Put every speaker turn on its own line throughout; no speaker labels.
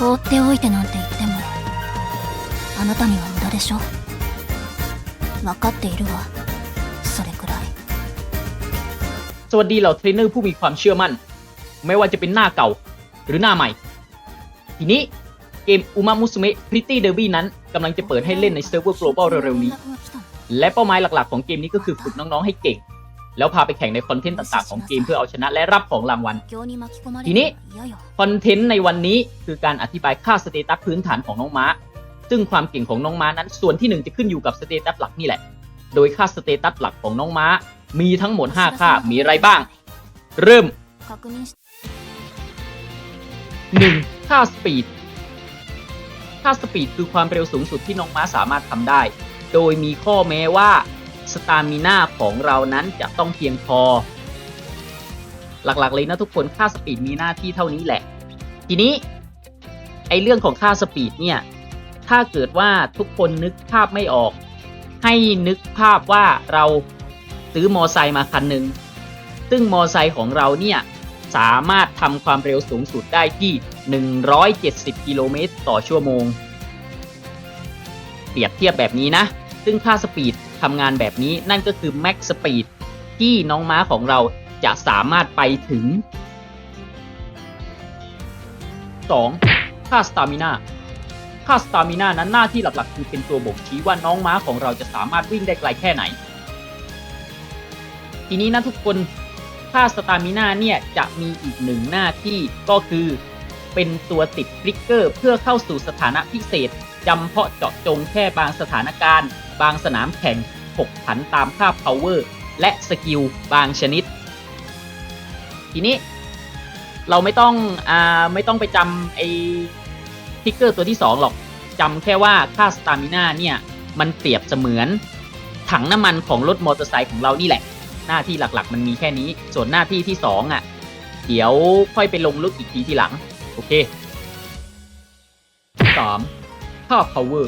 放っておいてなんて言ってもあなたには無駄でしょ分かっているわそれくらい
สวัสดีเหล่าเทรนเนอร์ผู้มีความเชื่อมั่น ไม่ว่าจะเป็นหน้าเก่าหรือหน้าใหม่ ทีนี้เกม Uma Musume Pretty Derby นั้นกำลังจะเปิดให้เล่นในเซิร์ฟเวอร์ global เร็วๆนี้ และเป้าหมายหลักๆของเกมนี้ก็คือฝึกน้องๆให้เก่ง แล้วพาไปแข่งในคอนเทนต์ต่างๆของเกมเพื่อเอาชนะและรับของรางวัล ทีนี้คอนเทนต์ในวันนี้คือการอธิบายค่าสเตตัสพื้นฐานของน้องม้า ซึ่งความเก่งของน้องม้านั้น ส่วนที่หนึ่งจะขึ้นอยู่กับสเตตัสหลักนี่แหละ โดยค่าสเตตัสหลักของน้องม้า มีทั้งหมด 5 ค่ามีอะไรบ้าง เริ่ม 1. ค่าสปีดค่าสปีดคือความเร็วสูงสุดที่น้องม้าสามารถทำได้ โดยมีข้อแม้ว่า สตามิน่าของเรานั้นจะต้องเพียงพอ หลักๆเลยนะทุกคนค่าสปีดมีหน้าที่เท่านี้แหละ ทีนี้ไอเรื่องของค่าสปีดเนี่ย ถ้าเกิดว่าทุกคนนึกภาพไม่ออก ให้นึกภาพว่าเราซื้อมอไซค์มาคันหนึ่งซึ่งมอไซค์ของเราเนี่ยสามารถทำความเร็วสูงสุดได้ที่ 170 กิโลเมตรต่อชั่วโมง เปรียบเทียบแบบนี้นะ ซึ่งค่าสปีด ทำงานแบบนี้ นั่นก็คือ Max Speed ที่น้องม้าของเราจะสามารถไปถึง 2. ค่า Stamina ค่า Stamina นั้นหน้าที่หลักๆ คือเป็นตัวบ่งชี้ว่าน้องม้าของเราจะสามารถวิ่งได้ไกลแค่ไหน ทีนี้นะทุกคนค่า Stamina เนี่ยจะมีอีกหนึ่งหน้าที่ก็คือเป็นตัวติดทริกเกอร์เพื่อเข้าสู่สถานะพิเศษจำเพาะเจาะจงแค่บางสถานการณ์ บางสนามแข่งผกผันตามค่า power และสกิลบางชนิด ทีนี้เราไม่ต้องอ่าไม่ต้องไปจำไอ้ทิกเกอร์ตัวที่ 2 หรอกจำแค่ว่าค่าสตามิน่าเนี่ยมันเปรียบเสมือนถังน้ำมันของรถมอเตอร์ไซค์ของเรานี่แหละ หน้าที่หลักๆ มันมีแค่นี้ ส่วนหน้าที่ที่ 2อะ เดี๋ยวค่อยไปลงลึกอีกทีทีหลัง โอเค 3. ค่า power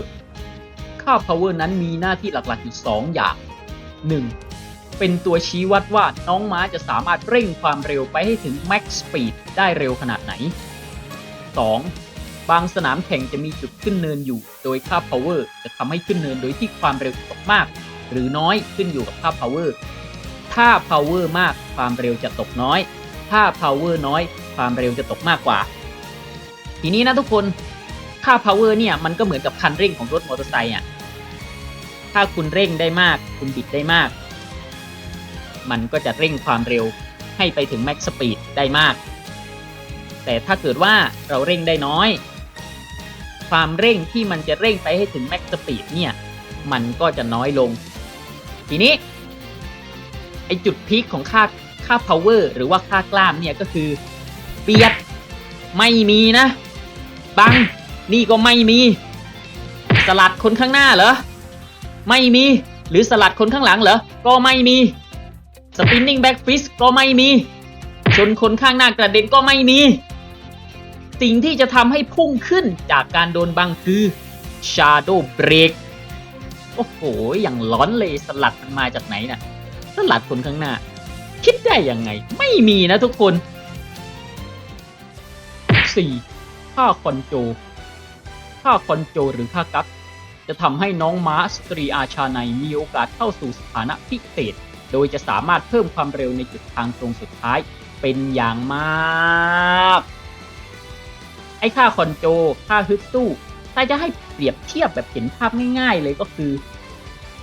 ค่า power นั้นมีหน้าที่หลักๆอยู่2อย่าง 1. เป็นตัวชี้วัดว่าน้องม้าจะสามารถเร่งความเร็วไปให้ถึง max speed ได้เร็วขนาดไหน 2. บางสนามแข่งจะมีจุดขึ้นเนินอยู่ โดยค่า power จะทำให้ขึ้นเนินโดยที่ความเร็วตกมาก หรือน้อยขึ้นอยู่กับค่า power ถ้า power มากความเร็วจะตกน้อย ถ้า power น้อย ความเร็วจะตกมากกว่า ทีนี้นะทุกคนค่า power เนี่ยมันก็เหมือนกับคันเร่งของรถมอเตอร์ไซค์อะ ถ้าคุณเร่งได้มาก คุณบิดได้มาก มันก็จะเร่งความเร็วให้ไปถึง max speed ได้มาก แต่ถ้าเกิดว่าเราเร่งได้น้อย ความเร่งที่มันจะเร่งไปให้ถึง max speed เนี่ย มันก็จะน้อยลง ทีนี้ไอจุดพีคของค่าค่า power หรือว่าค่ากล้ามเนี่ยก็คือ เปียดไม่มีนะ บัง นี่ก็ไม่มี สลัดคนข้างหน้าเหรอ ไม่มี หรือสลัดคนข้างหลังเหรอ ก็ไม่มีสปินนิ่งแบ็กฟิสก็ไม่มี ชนคนข้างหน้ากระเด็นก็ไม่มี สิ่งที่จะทำให้พุ่งขึ้นจากการโดนบังคือ Shadow Break โอ้โห อย่างร้อนเลยสลัดมันมาจากไหนน่ะ สลัดคนข้างหน้า คิดได้ยังไง ไม่มีนะทุกคน 4. ค่าคอนโจค่าคอนโจหรือค่ากั๊ก จะทำให้น้องม้าสตรีอาชาในมีโอกาสเข้าสู่สถานะพิเศษ โดยจะสามารถเพิ่มความเร็วในจุดทางตรงสุดท้ายเป็นอย่างมาก ไอ้ค่าคอนโจ ค่าฮึดสู้ถ้าจะให้เปรียบเทียบแบบเห็นภาพง่ายๆเลยก็คือ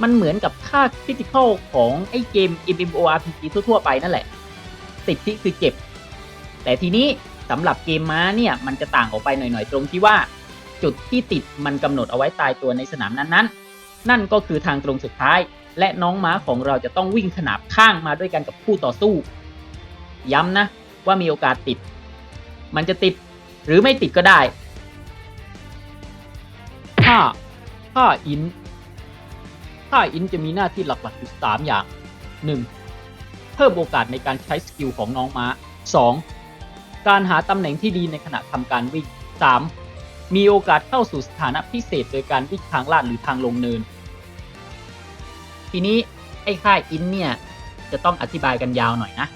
มันเหมือนกับค่าคริติคอลของไอ้เกม MMORPG ทั่วๆไปนั่นแหละติดที่คือเจ็บ แต่ทีนี้สำหรับเกมม้าเนี่ย มันจะต่างออกไปหน่อยๆ ตรงที่ว่า จุดที่ติดมันกำหนดเอาไว้ตายตัวในสนามนั้นๆ นั่นก็คือทางตรงสุดท้าย และน้องม้าของเราจะต้องวิ่งขนาบข้างมาด้วยกันกับคู่ต่อสู้ ย้ำนะว่ามีโอกาสติด มันจะติดหรือไม่ติดก็ได้ค่าค่าอินค่าอินจะมีหน้าที่หลักๆอยู่3อย่าง 1. เพิ่มโอกาสในการใช้สกิลของน้องม้า 2. การหาตำแหน่งที่ดีในขณะทำการวิ่ง 3. มี มีโอกาสเข้าสู่สถานะพิเศษโดยการวิ่งทางลาดหรือทางลงเนิน ทีนี้ไอ้ค่าอินเนี่ยจะต้องอธิบายกันยาวหน่อยนะ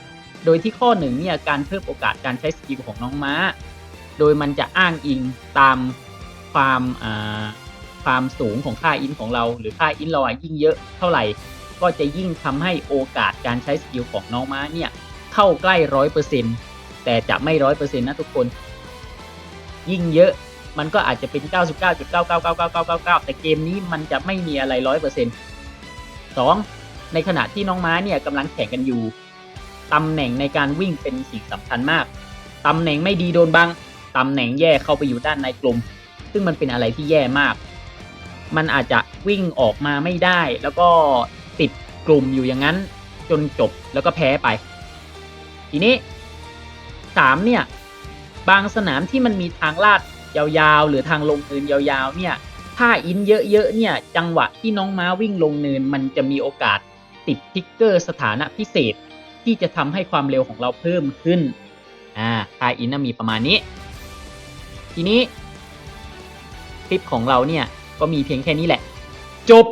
โดยที่ข้อหนึ่งเนี่ยการเพิ่มโอกาสการใช้สกิลของน้องม้า โดยมันจะอ้างอิงตามความความสูงของค่าอินของเรา หรือค่าอินเราอะยิ่งเยอะเท่าไหร่ ก็จะยิ่งทำให้โอกาสการใช้สกิลของน้องม้าเนี่ยเข้าใกล้ร้อยเปอร์เซ็นแต่จะไม่ร้อยเปอร์เซ็นนะทุกคน ยิ่งเยอะ มันก็อาจจะเป็น 99.9999999 แต่เกมนี้มันจะไม่มีอะไรร้อยเปอร์เซ็นต์สองในขณะที่น้องม้าเนี่ยกำลังแข่งกันอยู่ตำแหน่งในการวิ่งเป็นสิ่งสำคัญมากตำแหน่งไม่ดีโดนบังตำแหน่งแย่เข้าไปอยู่ด้านในกลุ่มซึ่งมันเป็นอะไรที่แย่มาก มันอาจจะวิ่งออกมาไม่ได้ แล้วก็ติดกลุ่มอยู่อย่างนั้น จนจบแล้วก็แพ้ไป ทีนี้สามเนี่ยบางสนามที่มันมีทางลาด ยาวๆ หรือทางลงเนินยาวๆ เนี่ยถ้าอินเยอะๆ เนี่ยจังหวะที่น้องม้าวิ่งลงเนิน มันจะมีโอกาสติดทิกเกอร์สถานะพิเศษ ที่จะทำให้ความเร็วของเราเพิ่มขึ้นอ่าค่าอินน่ะมีประมาณนี้ ทีนี้คลิปของเราเนี่ยก็มีเพียงแค่นี้แหละ จบ